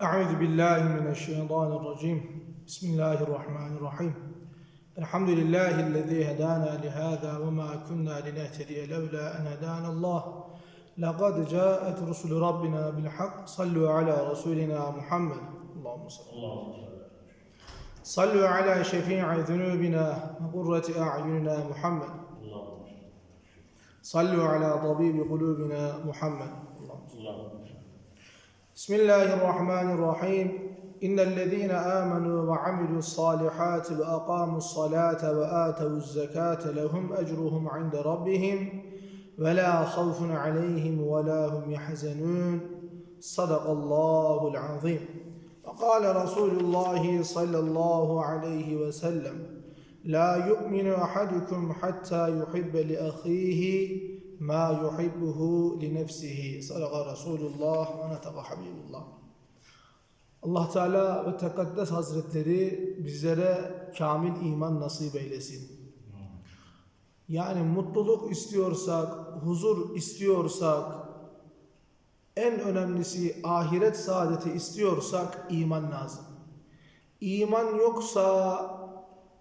Euzu billahi mineşşeytanirracim. Bismillahirrahmanirrahim. Elhamdülillahi'llezî hedâna li hâzâ ve mâ kunnâ linehtediye levlâ en hedânallâh. Laqad câet rusulü rabbina bil hak. Sallu ala resulina Muhammed. Allahumme salli. Sallu ala şefî'i zunûbina ve kurreti a'yunina Muhammed. Sallu ala tabibi kulûbina Muhammed. Allahümme بسم الله الرحمن الرحيم. إن الذين آمنوا وعملوا الصالحات وأقاموا الصلاة وآتوا الزكاة لهم أجرهم عند ربهم ولا خوف عليهم ولا هم يحزنون. صدق الله العظيم. وقال رسول الله صلى الله عليه وسلم لا يؤمن أحدكم حتى يحب لأخيه ma yuhibbuhu li nefsihi. Sadaka Resulullah ve netaka Habibullah. Allah Teala ve Tekaddes Hazretleri bizlere kamil iman nasip eylesin. Yani mutluluk istiyorsak, huzur istiyorsak, en önemlisi ahiret saadeti istiyorsak iman lazım. İman yoksa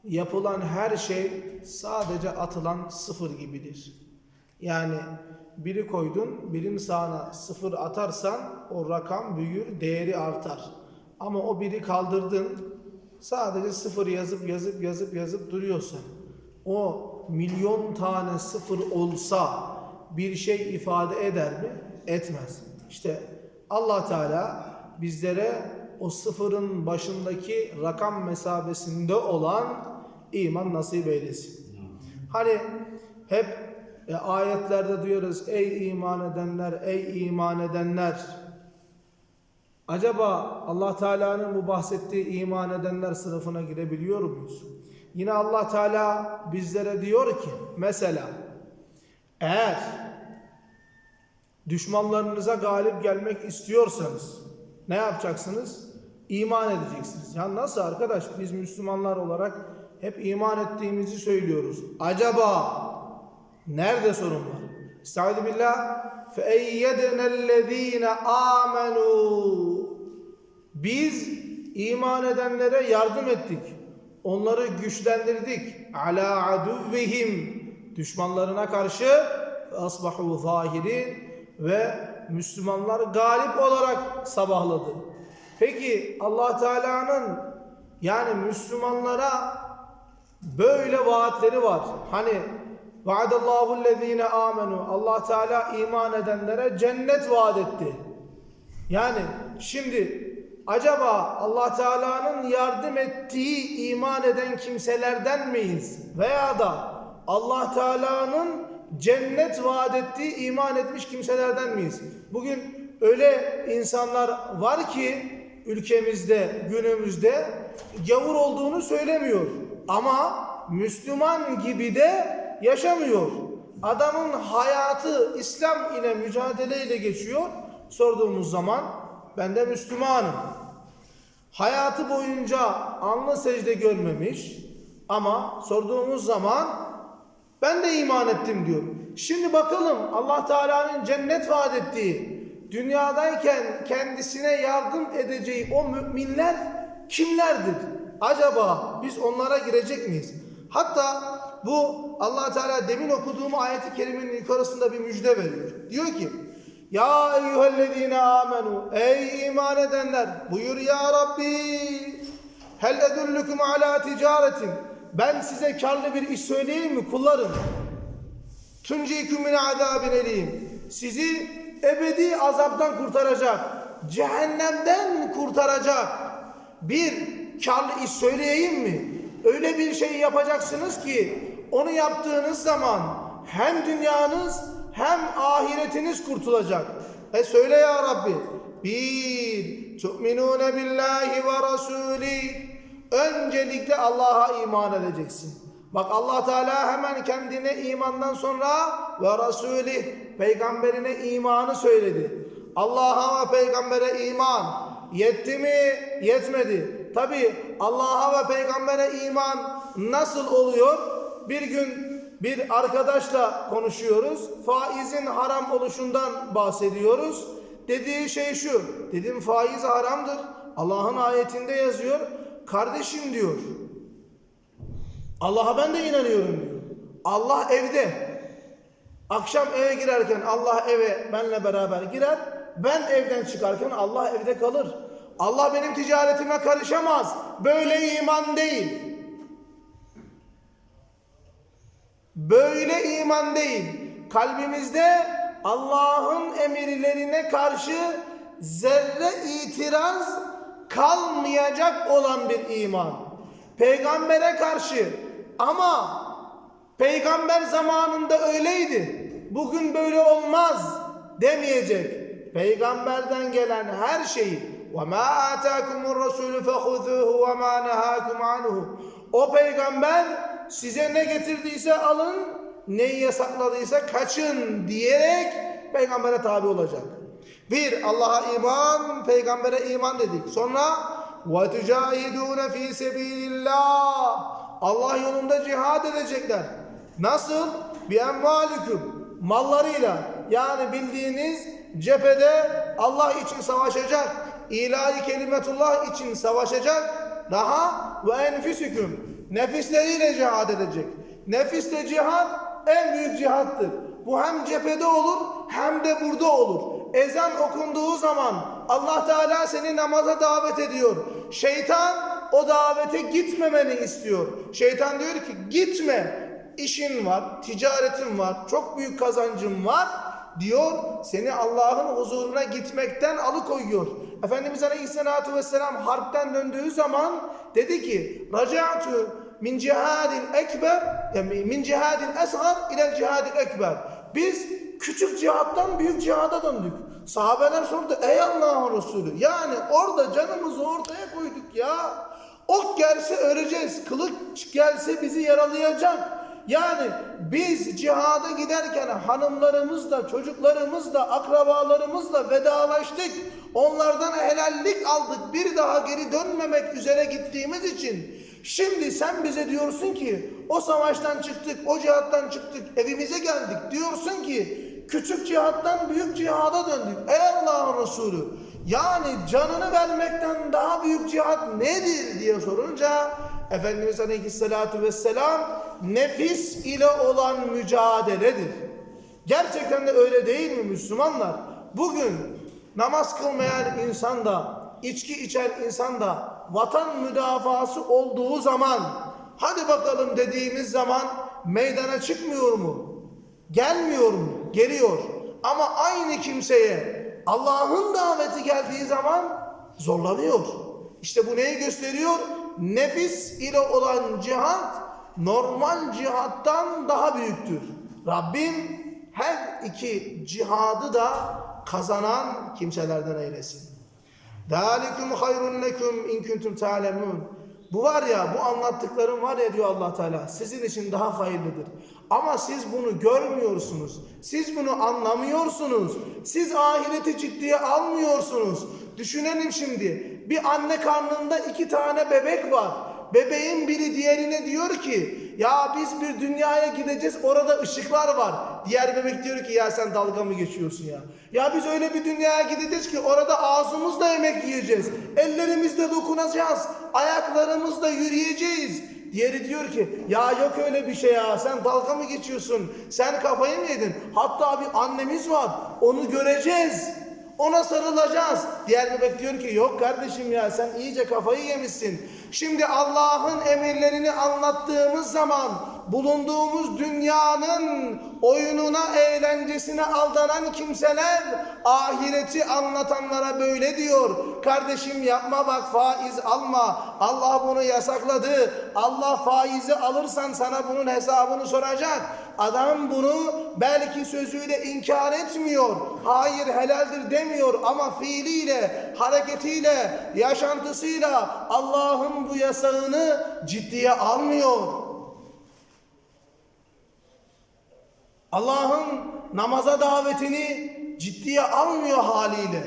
yapılan her şey sadece atılan sıfır gibidir. Yani biri koydun, birin sağına sıfır atarsan o rakam büyür, değeri artar. Ama o biri kaldırdın, sadece sıfır yazıp yazıp yazıp yazıp duruyorsan, o milyon tane sıfır olsa bir şey ifade eder mi? Etmez. İşte Allah Teala bizlere o sıfırın başındaki rakam mesabesinde olan iman nasip eylesin. Hani hep e, ayetlerde duyuyoruz ey iman edenler, ey iman edenler. Acaba Allah Teala'nın bu bahsettiği iman edenler sınıfına girebiliyor muyuz? Yine Allah Teala bizlere diyor ki mesela eğer düşmanlarınıza galip gelmek istiyorsanız ne yapacaksınız? İman edeceksiniz. Ya nasıl arkadaş biz Müslümanlar olarak hep iman ettiğimizi söylüyoruz. Acaba nerede sorun var? Estaizu billah فَاَيَّدْنَا الَّذ۪ينَ آمَنُوا Biz iman edenlere yardım ettik. Onları güçlendirdik. Ala aduvvihim düşmanlarına karşı asbahu zahirin ve Müslümanlar galip olarak sabahladı. Peki Allah Teala'nın yani Müslümanlara böyle vaatleri var. Hani vaadallahu ellezine amenu Allah Teala iman edenlere cennet vaat etti. Yani şimdi acaba Allah Teala'nın yardım ettiği iman eden kimselerden miyiz? Veya da Allah Teala'nın cennet vaat ettiği iman etmiş kimselerden miyiz? Bugün öyle insanlar var ki ülkemizde, günümüzde gavur olduğunu söylemiyor. Ama Müslüman gibi de yaşamıyor. Adamın hayatı İslam ile mücadeleyle geçiyor. Sorduğumuz zaman ben de Müslümanım. Hayatı boyunca anlı secde görmemiş ama sorduğumuz zaman ben de iman ettim diyor. Şimdi bakalım Allah Teala'nın cennet vaat ettiği dünyadayken kendisine yardım edeceği o müminler kimlerdir? Acaba biz onlara girecek miyiz? Hatta bu Allah Teala demin okuduğum ayeti kerimenin yukarısında bir müjde veriyor. Diyor ki Ya eyyühellezine amenu Ey iman edenler buyur ya Rabbi Hel edullukum ala ticaretin Ben size karlı bir iş söyleyeyim mi kullarım? Tunciküm min azabin elim Sizi ebedi azaptan kurtaracak cehennemden kurtaracak bir karlı iş söyleyeyim mi? Öyle bir şey yapacaksınız ki onu yaptığınız zaman hem dünyanız hem ahiretiniz kurtulacak. E söyle ya Rabbi. Bir, tu'minune billahi ve rasulih. Öncelikle Allah'a iman edeceksin. Bak Allah Teala hemen kendine imandan sonra ve Resulih peygamberine imanı söyledi. Allah'a ve peygambere iman yetti mi? Yetmedi. Tabi Allah'a ve peygambere iman nasıl oluyor? Bir gün bir arkadaşla konuşuyoruz. Faizin haram oluşundan bahsediyoruz. Dediği şey şu. Dedim faiz haramdır. Allah'ın ayetinde yazıyor. Kardeşim diyor. Allah'a ben de inanıyorum diyor. Allah evde. Akşam eve girerken Allah eve benle beraber girer. Ben evden çıkarken Allah evde kalır. Allah benim ticaretime karışamaz. Böyle iman değil. Böyle iman değil. Kalbimizde Allah'ın emirlerine karşı zerre itiraz kalmayacak olan bir iman. Peygambere karşı ama peygamber zamanında öyleydi. Bugün böyle olmaz demeyecek. Peygamberden gelen her şeyi وَمَا آتَاكُمُ الرَّسُولُ فَخُذُوهُ وَمَا نَهَاكُمْ عَنْهُ O peygamber size ne getirdiyse alın, neyi yasakladıysa kaçın diyerek peygambere tabi olacak. Bir, Allah'a iman, peygambere iman dedik. Sonra وَتُجَاهِدُونَ ف۪ي سَب۪يلِ اللّٰهِ Allah yolunda cihad edecekler. Nasıl? بِاَمْوَالِكُمْ Mallarıyla. Yani bildiğiniz cephede Allah için savaşacak. ilahi kelimetullah için savaşacak. daha ve enfüsüküm. Nefisleriyle cihad edecek. Nefisle cihad en büyük cihattır. Bu hem cephede olur hem de burada olur. Ezan okunduğu zaman Allah Teala seni namaza davet ediyor. Şeytan o davete gitmemeni istiyor. Şeytan diyor ki gitme. İşin var, ticaretin var, çok büyük kazancın var diyor. Seni Allah'ın huzuruna gitmekten alıkoyuyor. Efendimiz Aleyhisselatü Vesselam harpten döndüğü zaman dedi ki Raca'tu min cihadin ekber yani min cihadin esgar ile cihadin ekber. Biz küçük cihattan büyük cihada döndük. Sahabeler sordu ey Allah'ın Resulü yani orada canımızı ortaya koyduk ya. Ok gelse öleceğiz. Kılıç gelse bizi yaralayacak. Yani biz cihada giderken hanımlarımızla, çocuklarımızla, akrabalarımızla vedalaştık. Onlardan helallik aldık. Bir daha geri dönmemek üzere gittiğimiz için. Şimdi sen bize diyorsun ki o savaştan çıktık, o cihattan çıktık, evimize geldik. Diyorsun ki küçük cihattan büyük cihada döndük. Ey Allah'ın Resulü yani canını vermekten daha büyük cihat nedir diye sorunca Efendimiz Aleyhisselatü Vesselam nefis ile olan mücadeledir. Gerçekten de öyle değil mi Müslümanlar? Bugün namaz kılmayan insan da, içki içen insan da vatan müdafası olduğu zaman hadi bakalım dediğimiz zaman meydana çıkmıyor mu? Gelmiyor mu? Geliyor. Ama aynı kimseye Allah'ın daveti geldiği zaman zorlanıyor. İşte bu neyi gösteriyor? Nefis ile olan cihat normal cihattan daha büyüktür. Rabbim her iki cihadı da kazanan kimselerden eylesin. Dalikum hayrun lekum in kuntum ta'lemun. Bu var ya, bu anlattıklarım var ya diyor allah Teala, sizin için daha hayırlıdır. Ama siz bunu görmüyorsunuz. Siz bunu anlamıyorsunuz. Siz ahireti ciddiye almıyorsunuz. Düşünelim şimdi, bir anne karnında iki tane bebek var. Bebeğin biri diğerine diyor ki ya biz bir dünyaya gideceğiz orada ışıklar var. Diğer bebek diyor ki ya sen dalga mı geçiyorsun ya? Ya biz öyle bir dünyaya gideceğiz ki orada ağzımızla yemek yiyeceğiz. Ellerimizle dokunacağız. Ayaklarımızla yürüyeceğiz. Diğeri diyor ki ya yok öyle bir şey ya sen dalga mı geçiyorsun? Sen kafayı mı yedin? Hatta bir annemiz var onu göreceğiz. Ona sarılacağız. Diğer bebek diyor ki yok kardeşim ya sen iyice kafayı yemişsin. Şimdi Allah'ın emirlerini anlattığımız zaman bulunduğumuz dünyanın oyununa, eğlencesine aldanan kimseler ahireti anlatanlara böyle diyor. Kardeşim yapma bak faiz alma. Allah bunu yasakladı. Allah faizi alırsan sana bunun hesabını soracak. Adam bunu belki sözüyle inkar etmiyor. Hayır helaldir demiyor ama fiiliyle, hareketiyle, yaşantısıyla Allah'ın bu yasağını ciddiye almıyor. Allah'ın namaza davetini ciddiye almıyor haliyle.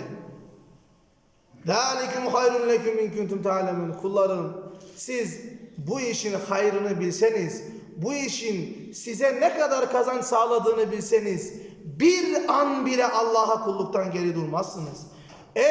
ذَٰلِكُمْ خَيْرٌ لَكُمْ اِنْ كُنْتُمْ تَعْلَمُونَ Kullarım siz bu işin hayrını bilseniz, bu işin size ne kadar kazanç sağladığını bilseniz, bir an bile Allah'a kulluktan geri durmazsınız. E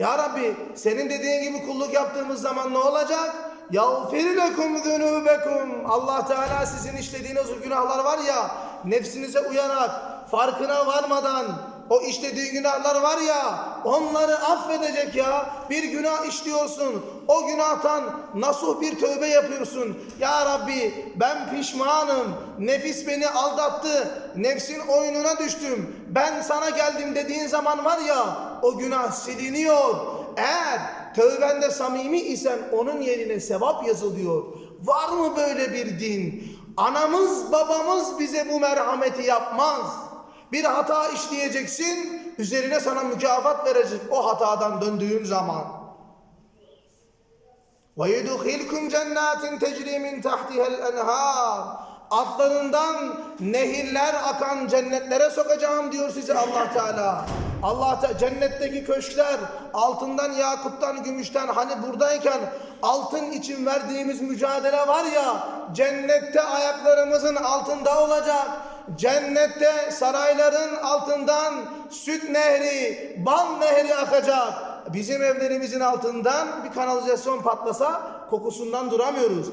ya Rabbi senin dediğin gibi kulluk yaptığımız zaman ne olacak? يَغْفِرْ لَكُمْ ذُنُوبَكُمْ Allah Teala sizin işlediğiniz o günahlar var ya nefsinize uyarak farkına varmadan o işlediği günahlar var ya onları affedecek ya. Bir günah işliyorsun. O günahtan nasuh bir tövbe yapıyorsun. Ya Rabbi ben pişmanım. Nefis beni aldattı. Nefsin oyununa düştüm. Ben sana geldim dediğin zaman var ya o günah siliniyor. Eğer tövbende samimi isen onun yerine sevap yazılıyor. Var mı böyle bir din? Anamız babamız bize bu merhameti yapmaz. Bir hata işleyeceksin, üzerine sana mükafat verecek o hatadan döndüğün zaman. وَيُدْخِلْكُمْ جَنَّاتٍ تَجْرِي مِنْ تَحْتِهَا الْاَنْهَارِ Altlarından nehirler akan cennetlere sokacağım diyor size Allah Teala. Allah Te cennetteki köşkler altından, yakuttan, gümüşten hani buradayken altın için verdiğimiz mücadele var ya cennette ayaklarımızın altında olacak. Cennette sarayların altından süt nehri, bal nehri akacak. Bizim evlerimizin altından bir kanalizasyon patlasa kokusundan duramıyoruz.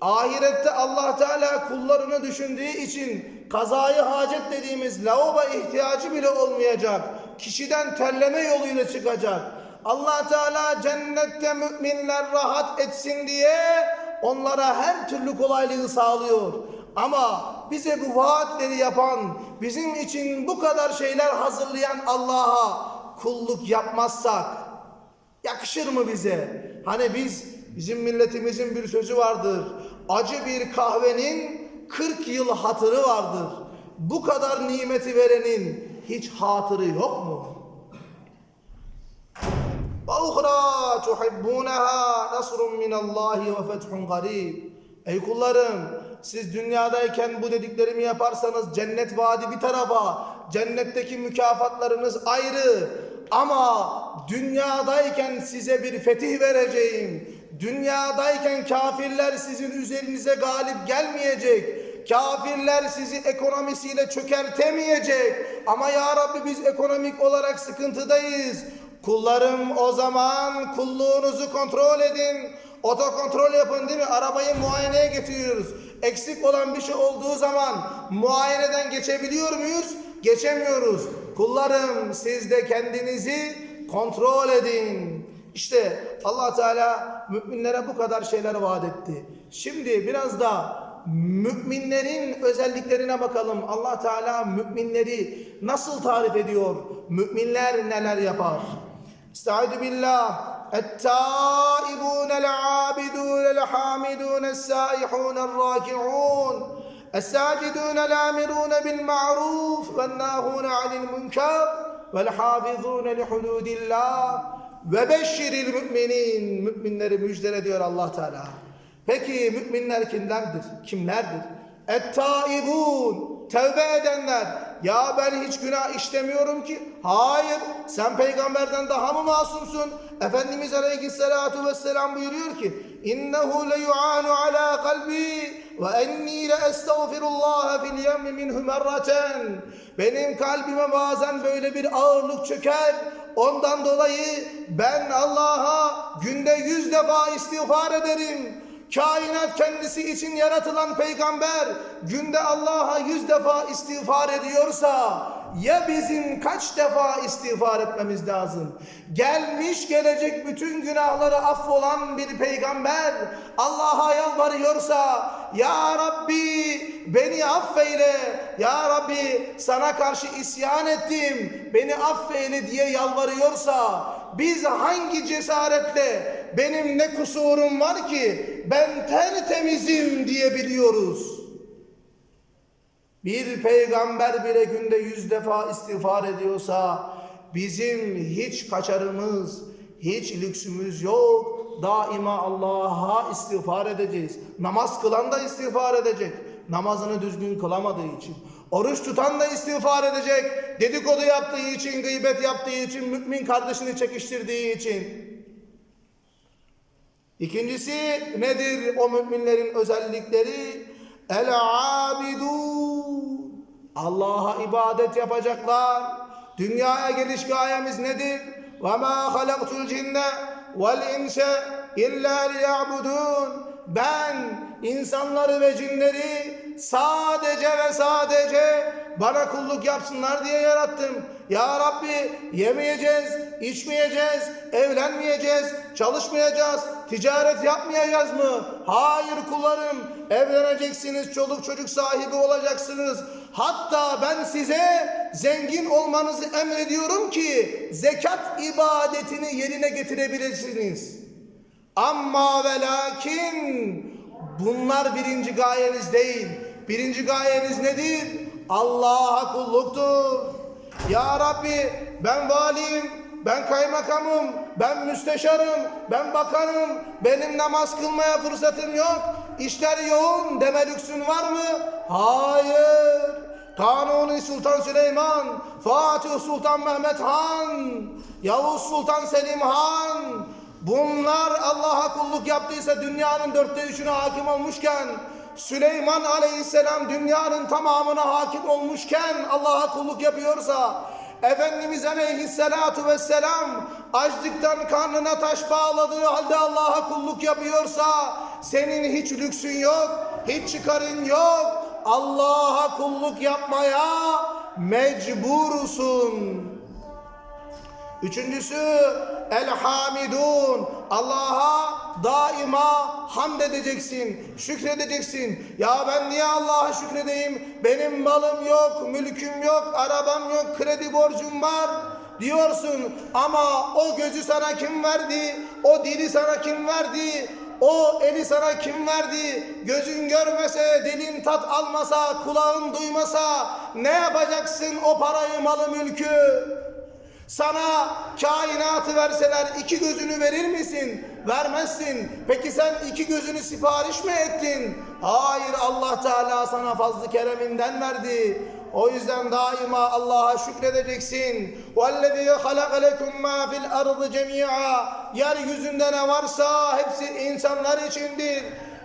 Ahirette Allah Teala kullarını düşündüğü için kazayı hacet dediğimiz lavabo ihtiyacı bile olmayacak. Kişiden terleme yoluyla çıkacak. Allah Teala cennette müminler rahat etsin diye onlara her türlü kolaylığı sağlıyor. Ama bize bu vaatleri yapan, bizim için bu kadar şeyler hazırlayan Allah'a kulluk yapmazsak yakışır mı bize? Hani biz bizim milletimizin bir sözü vardır. Acı bir kahvenin 40 yıl hatırı vardır. Bu kadar nimeti verenin hiç hatırı yok mu? وَاُخْرَى تُحِبُّونَهَا نَصْرٌ مِّنَ اللّٰهِ وَفَتْحٌ قَرِيبٌ Ey kullarım siz dünyadayken bu dediklerimi yaparsanız cennet vaadi bir tarafa cennetteki mükafatlarınız ayrı ama dünyadayken size bir fetih vereceğim dünyadayken kafirler sizin üzerinize galip gelmeyecek Kafirler sizi ekonomisiyle çökertemeyecek. Ama ya Rabbi biz ekonomik olarak sıkıntıdayız. Kullarım o zaman kulluğunuzu kontrol edin. Otokontrol yapın değil mi? Arabayı muayeneye getiriyoruz. Eksik olan bir şey olduğu zaman muayeneden geçebiliyor muyuz? Geçemiyoruz. Kullarım siz de kendinizi kontrol edin. İşte Allah Teala müminlere bu kadar şeyler vaat etti. Şimdi biraz da müminlerin özelliklerine bakalım. Allah Teala müminleri nasıl tarif ediyor? Müminler neler yapar? Estaizu billah. التائبون العابدون الحامدون السائحون الراكعون الساجدون الآمرون بالمعروف والناهون عن المنكر والحافظون لحدود الله وبشر المؤمنين müminleri müjdele diyor Allah Teala. Peki müminler kimlerdir? Kimlerdir? Et-taibun, tevbe edenler. Ya ben hiç günah işlemiyorum ki. Hayır, sen peygamberden daha mı masumsun? Efendimiz Aleyhisselatü Vesselam buyuruyor ki: "İnnehu le yu'anu ala kalbi ve enni le estağfirullah fil yevmi minhu merraten." Benim kalbime bazen böyle bir ağırlık çöker. Ondan dolayı ben Allah'a günde yüz defa istiğfar ederim. Kainat kendisi için yaratılan peygamber günde Allah'a yüz defa istiğfar ediyorsa ya bizim kaç defa istiğfar etmemiz lazım? Gelmiş gelecek bütün günahları affolan bir peygamber Allah'a yalvarıyorsa Ya Rabbi beni affeyle. Ya Rabbi sana karşı isyan ettim. Beni affeyle. diye yalvarıyorsa biz hangi cesaretle benim ne kusurum var ki ben tertemizim diyebiliyoruz. Bir peygamber bile günde yüz defa istiğfar ediyorsa bizim hiç kaçarımız, hiç lüksümüz yok. Daima Allah'a istiğfar edeceğiz. Namaz kılan da istiğfar edecek. Namazını düzgün kılamadığı için. Oruç tutan da istiğfar edecek dedikodu yaptığı için, gıybet yaptığı için, mümin kardeşini çekiştirdiği için. İkincisi nedir o müminlerin özellikleri? El abidun. Allah'a ibadet yapacaklar. Dünyaya geliş gayemiz nedir? Ve ma halaktul cinne vel inse illa liya'budun. Ben insanları ve cinleri sadece ve sadece bana kulluk yapsınlar diye yarattım. Ya Rabbi yemeyeceğiz, içmeyeceğiz, evlenmeyeceğiz, çalışmayacağız, ticaret yapmayacağız mı? Hayır kullarım, evleneceksiniz, çoluk çocuk sahibi olacaksınız. Hatta ben size zengin olmanızı emrediyorum ki zekat ibadetini yerine getirebilirsiniz. Amma ve lakin bunlar birinci gayeniz değil. Birinci gayeniz nedir? Allah'a kulluktur. Ya Rabbi ben valiyim, ben kaymakamım, ben müsteşarım, ben bakanım, benim namaz kılmaya fırsatım yok, işler yoğun deme lüksün var mı? Hayır. Kanuni Sultan Süleyman, Fatih Sultan Mehmet Han, Yavuz Sultan Selim Han, bunlar Allah'a kulluk yaptıysa dünyanın dörtte üçüne hakim olmuşken, Süleyman Aleyhisselam dünyanın tamamına hakim olmuşken Allah'a kulluk yapıyorsa, Efendimiz Aleyhisselatu Vesselam açlıktan karnına taş bağladığı halde Allah'a kulluk yapıyorsa, senin hiç lüksün yok, hiç çıkarın yok, Allah'a kulluk yapmaya mecbursun. Üçüncüsü el hamidun. Allah'a daima hamd edeceksin, şükredeceksin. Ya ben niye Allah'a şükredeyim? Benim malım yok, mülküm yok, arabam yok, kredi borcum var diyorsun. Ama o gözü sana kim verdi? O dili sana kim verdi? O eli sana kim verdi? Gözün görmese, dilin tat almasa, kulağın duymasa ne yapacaksın o parayı, malı, mülkü? Sana kainatı verseler iki gözünü verir misin? Vermezsin. Peki sen iki gözünü sipariş mi ettin? Hayır Allah Teala sana fazlı kereminden verdi. O yüzden daima Allah'a şükredeceksin. وَالَّذِي خَلَقَ لَكُمْ مَا فِي الْأَرْضِ جَمِيعًا Yeryüzünde ne varsa hepsi insanlar içindir.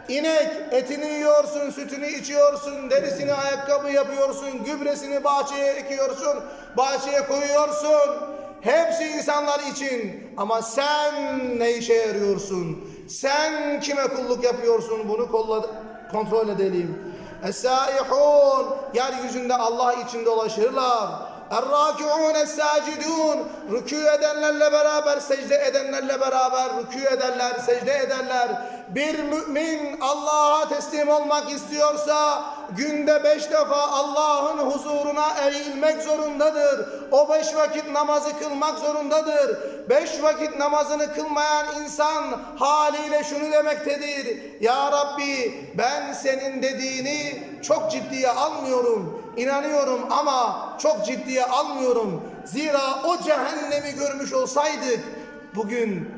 İnek etini yiyorsun, sütünü içiyorsun, derisini ayakkabı yapıyorsun, gübresini bahçeye ekiyorsun, bahçeye koyuyorsun. Hepsi insanlar için. Ama sen ne işe yarıyorsun? Sen kime kulluk yapıyorsun? Bunu kolla, kontrol edelim. Es-saihun yeryüzünde Allah için dolaşırlar. Er-raki'un es-sacidun rükû edenlerle beraber secde edenlerle beraber rükû ederler, secde ederler. Bir mümin Allah'a teslim olmak istiyorsa günde beş defa Allah'ın huzuruna eğilmek zorundadır. O beş vakit namazı kılmak zorundadır. Beş vakit namazını kılmayan insan haliyle şunu demektedir. Ya Rabbi ben senin dediğini çok ciddiye almıyorum. İnanıyorum ama çok ciddiye almıyorum. Zira o cehennemi görmüş olsaydık bugün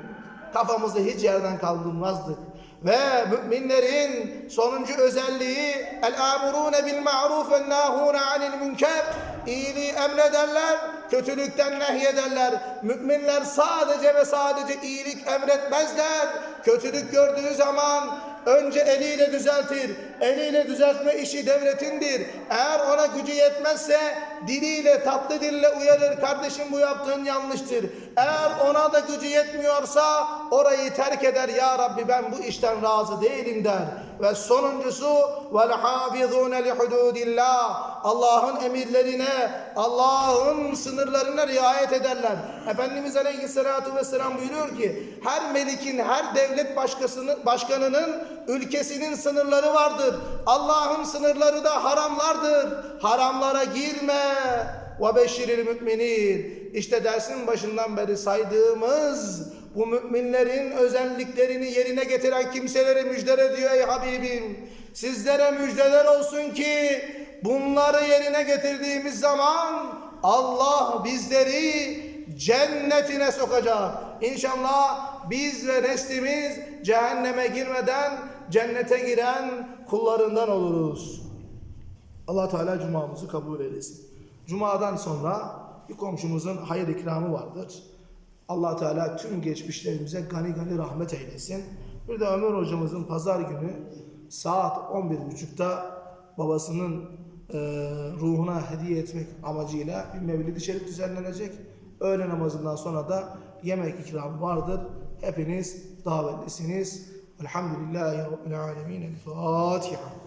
kafamızı hiç yerden kaldırmazdık. Ve müminlerin sonuncu özelliği el amurune bil ma'ruf ve nahune anil münker iyiliği emrederler, kötülükten nehyederler. Müminler sadece ve sadece iyilik emretmezler. Kötülük gördüğü zaman önce eliyle düzeltir. Eliyle düzeltme işi devletindir. Eğer ona gücü yetmezse diliyle tatlı dille uyarır. Kardeşim bu yaptığın yanlıştır. Eğer ona da gücü yetmiyorsa orayı terk eder. Ya Rabbi ben bu işten razı değilim der. Ve sonuncusu vel hafizune li hududillah. Allah'ın emirlerine, Allah'ın sınırlarına riayet ederler. Efendimiz Aleyhisselatü Vesselam buyuruyor ki her melikin, her devlet başkasının, başkanının ülkesinin sınırları vardır. Allah'ın sınırları da haramlardır. Haramlara girme. Ve beşiril müminin. İşte dersin başından beri saydığımız bu müminlerin özelliklerini yerine getiren kimselere müjdele diyor ey Habibim. Sizlere müjdeler olsun ki bunları yerine getirdiğimiz zaman Allah bizleri cennetine sokacak. İnşallah biz ve neslimiz cehenneme girmeden cennete giren kullarından oluruz. Allah Teala cumamızı kabul eylesin. Cumadan sonra bir komşumuzun hayır ikramı vardır. Allah Teala tüm geçmişlerimize gani gani rahmet eylesin. Bir de Ömer hocamızın pazar günü saat 11.30'da babasının e, ruhuna hediye etmek amacıyla bir mevlid-i şerif düzenlenecek. Öğle namazından sonra da yemek ikramı vardır. Hepiniz davetlisiniz. Elhamdülillahi Rabbil Alemin. El Fatiha.